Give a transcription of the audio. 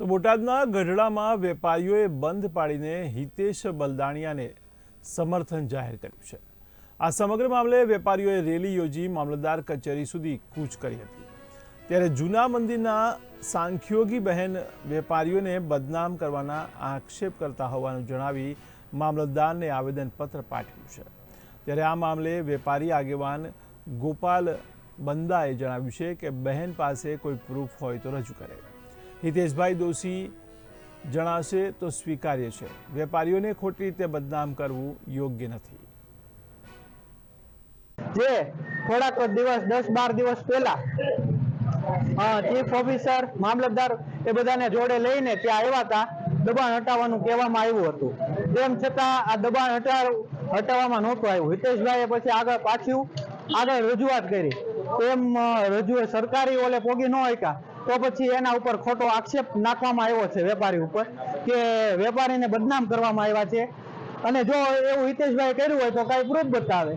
તો બોટાદના ગઢડામાં વેપારીઓએ બંધ પાડીને હિતેશ બલદાણિયાને સમર્થન જાહેર કર્યું છે. આ સમગ્ર મામલે વેપારીઓએ રેલી યોજી મામલતદાર કચેરી સુધી કૂચ કરી હતી. ત્યારે જૂના મંદિરના સાંખ્યોગી બહેન વેપારીઓને બદનામ કરવાના આક્ષેપ કરતા હોવાનું જણાવી મામલતદારને આવેદનપત્ર પાઠવ્યું છે. ત્યારે આ મામલે વેપારી આગેવાન ગોપાલ બંદાએ જણાવ્યું છે કે બહેન પાસે કોઈ પ્રૂફ હોય તો રજૂ કરે. હિતેશભાઈ દોશી જણાશે તો સ્વીકાર્ય છે. વેપારીઓને ખોટી રીતે બદનામ કરવું યોગ્ય નથી. જે થોડાક દિવસ, દસ બાર દિવસ પહેલા ચીફ ઓફિસર મામલતદાર એ બધાને જોડે લઈને ત્યાં આવ્યા હતા. દબાણ હટાવવાનું કહેવામાં આવ્યું હતું. તેમ છતાં આ દબાણ હટાવ, હટાવવામાં નહોતું આવ્યું. હિતેશભાઈએ પછી આગળ પાછું આગળ રજૂઆત કરી. એમ રજૂ સરકારી ઓલે પોગી ન હોય તો પછી એના ઉપર ખોટો આક્ષેપ નાખવામાં આવ્યો છે વેપારી ઉપર કે વેપારીને બદનામ કરવામાં આવ્યા છે. અને જો એવું હિતેશભાઈ કર્યું હોય તો કાંઈ પ્રૂફ બતાવે.